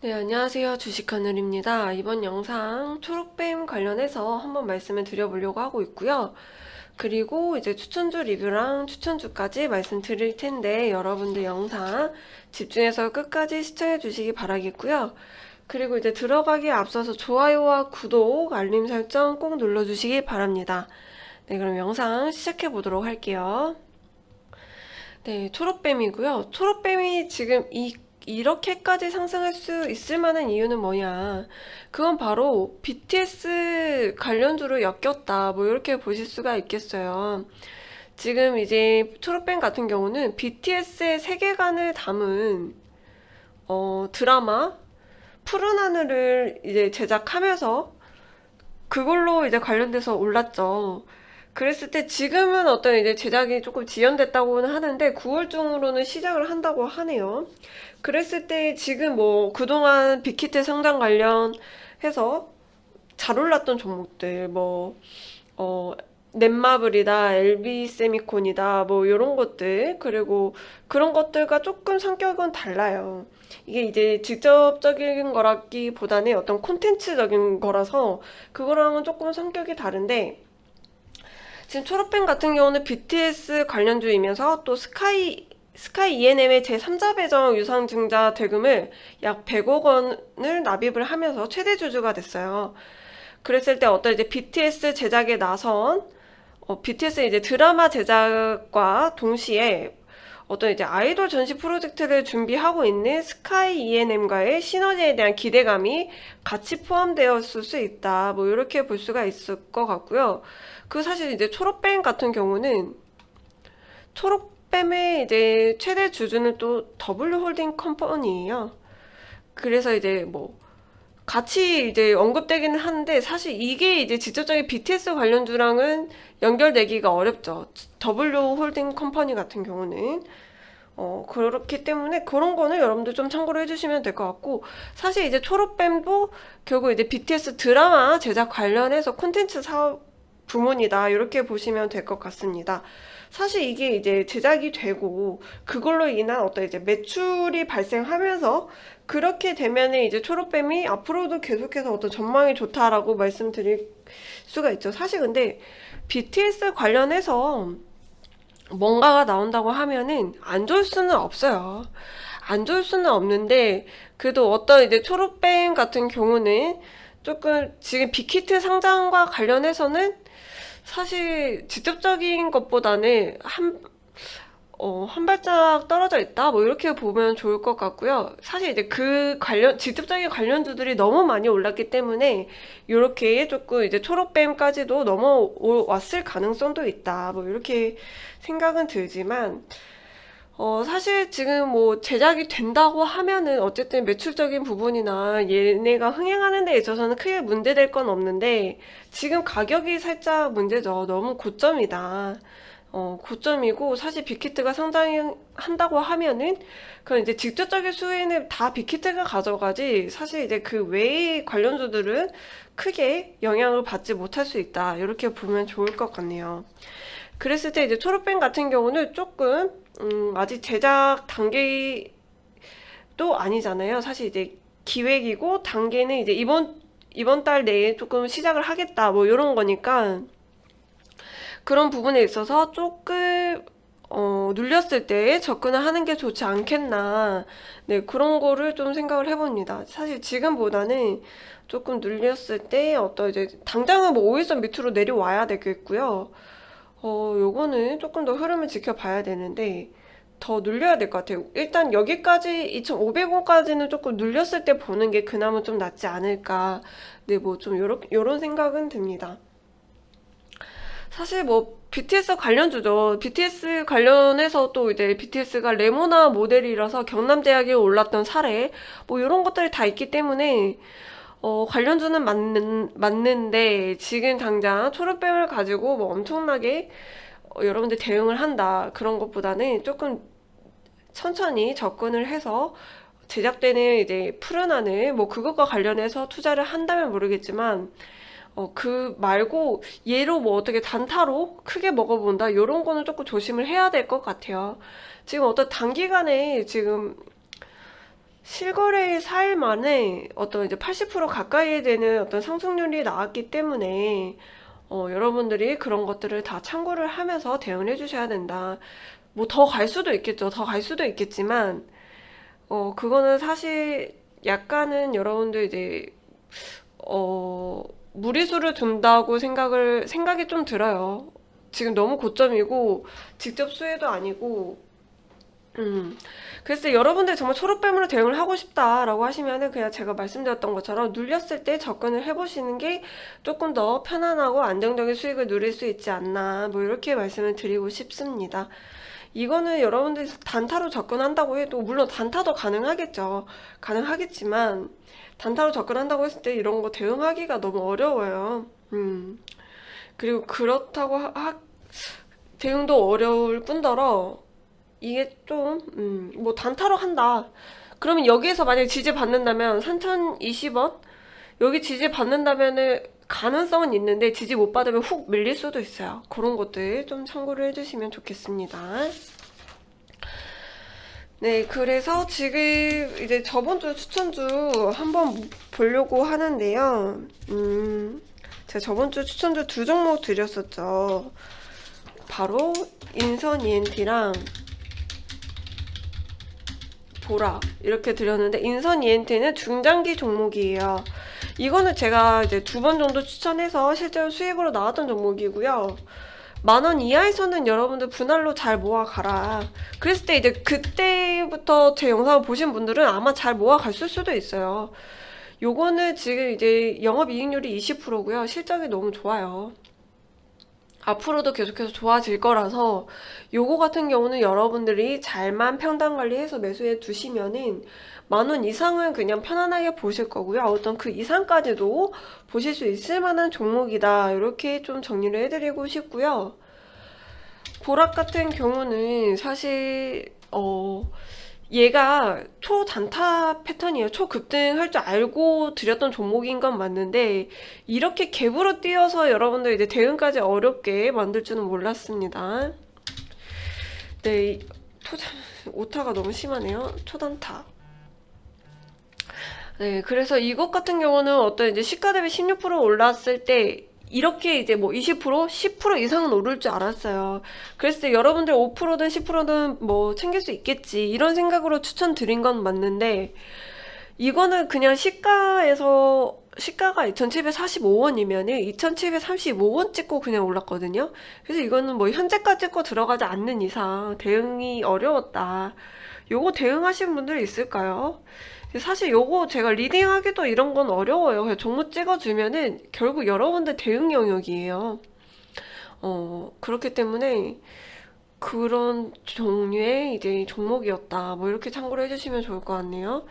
네, 안녕하세요. 주식하늘입니다. 이번 영상 초록뱀 관련해서 한번 말씀을 드려보려고 하고 있고요. 그리고 이제 추천주 리뷰랑 추천주까지 말씀드릴 텐데 여러분들 영상 집중해서 끝까지 시청해 주시기 바라겠고요. 그리고 이제 들어가기에 앞서서 좋아요와 구독, 알림 설정 꼭 눌러주시기 바랍니다. 네, 그럼 영상 시작해 보도록 할게요. 네, 초록뱀이고요. 초록뱀이 지금 이 이렇게까지 상승할 수 있을 만한 이유는 뭐냐? 그건 바로 BTS 관련주로 엮였다. 뭐 이렇게 보실 수가 있겠어요. 지금 이제 초록뱀 같은 경우는 BTS의 세계관을 담은 어, 드라마 푸른 하늘을 이제 제작하면서 그걸로 이제 관련돼서 올랐죠. 그랬을 때 지금은 어떤 이제 제작이 조금 지연됐다고는 하는데 9월 중으로는 시작을 한다고 하네요. 그랬을 때 지금 뭐 그동안 빅히트 성장 관련해서 잘 올랐던 종목들 뭐 어, 넷마블이다, LB 세미콘이다, 뭐 이런 것들 그리고 그런 것들과 조금 성격은 달라요. 이게 이제 직접적인 거라기보다는 어떤 콘텐츠적인 거라서 그거랑은 조금 성격이 다른데 지금 초록펜 같은 경우는 BTS 관련주이면서 또 스카이 스카이 ENM의 제3자 배정 유상증자 대금을 약 100억 원을 납입을 하면서 최대 주주가 됐어요. 그랬을 때 어떤 이제 BTS 제작에 나선 어, BTS 이제 드라마 제작과 동시에 어떤 이제 아이돌 전시 프로젝트를 준비하고 있는 스카이 ENM과의 시너지에 대한 기대감이 같이 포함되었을 수 있다. 뭐 이렇게 볼 수가 있을 것 같고요. 그 사실 이제 초록뱀 같은 경우는 초록뱀의 이제 최대 주주는 또 W 홀딩 컴퍼니예요. 그래서 이제 뭐 같이 이제 언급되기는 하는데 사실 이게 이제 직접적인 BTS 관련주랑은 연결되기가 어렵죠. W 홀딩 컴퍼니 같은 경우는 어 그렇기 때문에 그런 거는 여러분들 좀 참고를 해주시면 될 것 같고 사실 이제 초록뱀도 결국 이제 BTS 드라마 제작 관련해서 콘텐츠 사업 부문이다 이렇게 보시면 될 것 같습니다. 사실 이게 이제 제작이 되고 그걸로 인한 어떤 이제 매출이 발생하면서 그렇게 되면은 이제 초록뱀이 앞으로도 계속해서 어떤 전망이 좋다라고 말씀드릴 수가 있죠. 사실 근데 BTS 관련해서 뭔가가 나온다고 하면은 안 좋을 수는 없어요. 안 좋을 수는 없는데 그래도 어떤 이제 초록뱀 같은 경우는 조금 지금 빅히트 상장과 관련해서는 사실 직접적인 것보다는 한, 어, 한 발짝 떨어져 있다? 뭐 이렇게 보면 좋을 것 같고요. 사실 이제 그 관련, 직접적인 관련주들이 너무 많이 올랐기 때문에 이렇게 조금 이제 초록뱀까지도 넘어왔을 가능성도 있다. 뭐 이렇게 생각은 들지만, 어, 사실 지금 뭐 제작이 된다고 하면은 어쨌든 매출적인 부분이나 얘네가 흥행하는 데 있어서는 크게 문제될 건 없는데 지금 가격이 살짝 문제죠. 너무 고점이다. 어, 고점이고 사실 빅히트가 상장한다고 하면은 그건 이제 직접적인 수혜는 다 빅히트가 가져가지 사실 이제 그 외의 관련주들은 크게 영향을 받지 못할 수 있다. 이렇게 보면 좋을 것 같네요. 그랬을 때 이제 초록뱀 같은 경우는 조금 음, 아직 제작 단계도 아니잖아요. 사실 이제 기획이고 단계는 이제 이번 이번 달 내에 조금 시작을 하겠다 뭐 이런 거니까 그런 부분에 있어서 조금 어, 눌렸을 때 접근을 하는 게 좋지 않겠나. 네, 그런 거를 좀 생각을 해봅니다. 사실 지금보다는 조금 눌렸을 때 어떤 이제 당장은 뭐 5일선 밑으로 내려와야 되겠고요. 어, 요거는 조금 더 흐름을 지켜봐야 되는데 더 눌려야 될 것 같아요. 일단 여기까지 2,500원까지는 조금 눌렸을 때 보는 게 그나마 좀 낫지 않을까. 네, 뭐 좀 요런, 요런 생각은 듭니다. 사실 뭐 BTS 관련주죠. BTS 관련해서 또 이제 BTS가 레모나 모델이라서 경남대학에 올랐던 사례 뭐 이런 것들이 다 있기 때문에 어, 관련주는 맞는, 맞는데 지금 당장 초록뱀을 가지고 뭐 엄청나게 어, 여러분들 대응을 한다 그런 것보다는 조금 천천히 접근을 해서 제작되는 이제 푸른 하늘 뭐 그것과 관련해서 투자를 한다면 모르겠지만 어, 그 말고 얘로 뭐 어떻게 단타로 크게 먹어본다 이런 거는 조금 조심을 해야 될 것 같아요. 지금 어떤 단기간에 지금 실거래일 4일 만에 어떤 이제 80% 가까이 되는 어떤 상승률이 나왔기 때문에 어, 여러분들이 그런 것들을 다 참고를 하면서 대응을 해주셔야 된다. 뭐 더 갈 수도 있겠죠. 더 갈 수도 있겠지만 어, 그거는 사실 약간은 여러분들 이제 어, 무리수를 둔다고 생각을 생각이 좀 들어요. 지금 너무 고점이고 직접 수혜도 아니고 음. 그래서 여러분들 정말 초록뱀으로 대응을 하고 싶다라고 하시면은 그냥 제가 말씀드렸던 것처럼 눌렸을 때 접근을 해보시는 게 조금 더 편안하고 안정적인 수익을 누릴 수 있지 않나 뭐 이렇게 말씀을 드리고 싶습니다. 이거는 여러분들이 단타로 접근한다고 해도 물론 단타도 가능하겠죠. 가능하겠지만 단타로 접근한다고 했을 때 이런 거 대응하기가 너무 어려워요. 음. 그리고 그렇다고 하, 하- 대응도 어려울 뿐더러 이게 좀, 음, 뭐 단타로 한다. 그러면 여기에서 만약에 지지 받는다면 3,020원? 여기 지지 받는다면은 가능성은 있는데 지지 못 받으면 훅 밀릴 수도 있어요. 그런 것들 좀 참고를 해주시면 좋겠습니다. 네, 그래서 지금 이제 저번 주 추천주 한번 보려고 하는데요. 음, 제가 저번 주 추천주 두 종목 드렸었죠. 바로 인선 ENT랑 보라 이렇게 드렸는데 인선 ENT는 중장기 종목이에요. 이거는 제가 이제 두 번 정도 추천해서 실제로 수익으로 나왔던 종목이고요. 만 원 이하에서는 여러분들 분할로 잘 모아가라. 그랬을 때 이제 그때부터 제 영상을 보신 분들은 아마 잘 모아갔을 수도 있어요. 요거는 지금 이제 영업이익률이 20%고요. 실적이 너무 좋아요. 앞으로도 계속해서 좋아질 거라서 요거 같은 경우는 여러분들이 잘만 평단 관리해서 매수해 두시면은 만 원 이상은 그냥 편안하게 보실 거고요. 어떤 그 이상까지도 보실 수 있을 만한 종목이다. 이렇게 좀 정리를 해드리고 싶고요. 보락 같은 경우는 사실 어 얘가 초단타 패턴이에요. 초급등할 줄 알고 드렸던 종목인 건 맞는데 이렇게 갭으로 뛰어서 여러분들 이제 대응까지 어렵게 만들 줄은 몰랐습니다. 네, 토자 오타가 너무 심하네요. 초단타. 네, 그래서 이것 같은 경우는 어떤 이제 시가 대비 16% 올랐을 때 이렇게 이제 뭐 20%, 10% 이상은 오를 줄 알았어요. 때 여러분들 5%든 10%든 뭐 챙길 수 있겠지. 이런 생각으로 추천드린 건 맞는데 이거는 그냥 시가에서 시가가 2,745원이면은 2,735원 찍고 그냥 올랐거든요. 그래서 이거는 뭐 현재가 찍고 들어가지 않는 이상 대응이 어려웠다. 요거 대응하신 분들 있을까요? 사실 요거 제가 리딩하기도 이런 건 어려워요. 종목 찍어주면은 결국 여러분들 대응 영역이에요. 어, 그렇기 때문에 그런 종류의 이제 종목이었다. 뭐 이렇게 참고를 해주시면 좋을 것 같네요.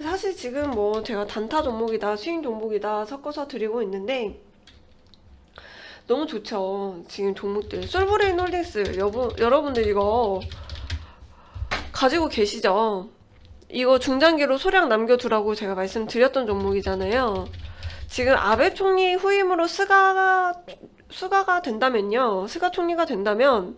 사실 지금 뭐 제가 단타 종목이다, 스윙 종목이다 섞어서 드리고 있는데 너무 좋죠. 지금 종목들. 솔브레인 홀딩스 여러분들 이거 가지고 계시죠? 이거 중장기로 소량 남겨두라고 제가 말씀드렸던 종목이잖아요. 지금 아베 총리 후임으로 스가가 수가가 된다면요. 스가 총리가 된다면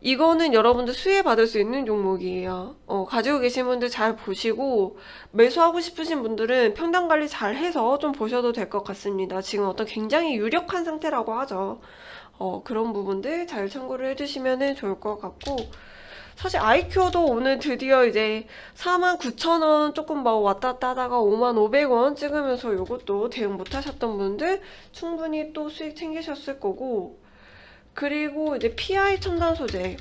이거는 여러분들 수혜 받을 수 있는 종목이에요. 어, 가지고 계신 분들 잘 보시고 매수하고 싶으신 분들은 평단 관리 잘 해서 좀 보셔도 될 것 같습니다. 지금 어떤 굉장히 유력한 상태라고 하죠. 어, 그런 부분들 잘 참고를 해주시면 좋을 것 같고 사실 아이큐도 오늘 드디어 이제 49,000원 조금 막 왔다 갔다 하다가 55,500원 찍으면서 이것도 대응 못 하셨던 분들 충분히 또 수익 챙기셨을 거고 그리고 이제 PI 첨단 소재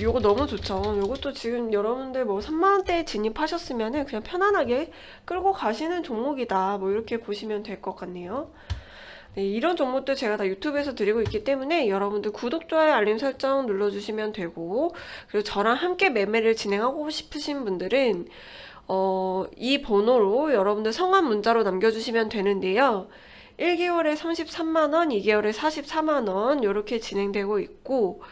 요거 너무 좋죠. 요것도 지금 여러분들 뭐 3만원대에 진입하셨으면은 그냥 편안하게 끌고 가시는 종목이다. 뭐 이렇게 보시면 될 것 같네요. 네, 이런 종목들 제가 다 유튜브에서 드리고 있기 때문에 여러분들 구독, 좋아요, 알림 설정 눌러주시면 되고 그리고 저랑 함께 매매를 진행하고 싶으신 분들은 어, 이 번호로 여러분들 성함 문자로 남겨주시면 되는데요. 1개월에 33만원, 2개월에 44만원 이렇게 진행되고 있고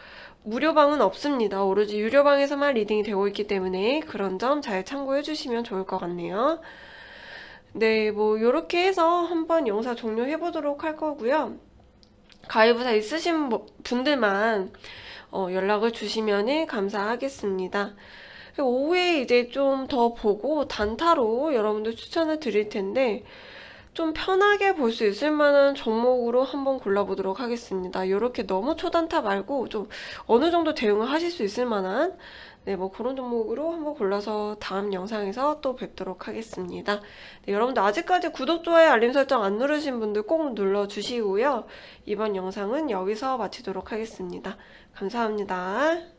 무료방은 없습니다. 오로지 유료방에서만 리딩이 되고 있기 때문에 그런 점 잘 참고해 주시면 좋을 것 같네요. 네, 뭐 이렇게 해서 한번 영상 종료해 보도록 할 거고요. 가입의사 있으신 분- 분들만 어, 연락을 주시면 감사하겠습니다. 오후에 이제 좀 더 보고 단타로 여러분들 추천을 드릴 텐데 좀 편하게 볼 수 있을 만한 종목으로 한번 골라보도록 하겠습니다. 이렇게 너무 초단타 말고 좀 어느 정도 대응을 하실 수 있을 만한 네, 뭐 그런 종목으로 한번 골라서 다음 영상에서 또 뵙도록 하겠습니다. 네, 여러분들 아직까지 구독, 좋아요, 알림 설정 안 누르신 분들 꼭 눌러주시고요. 이번 영상은 여기서 마치도록 하겠습니다. 감사합니다.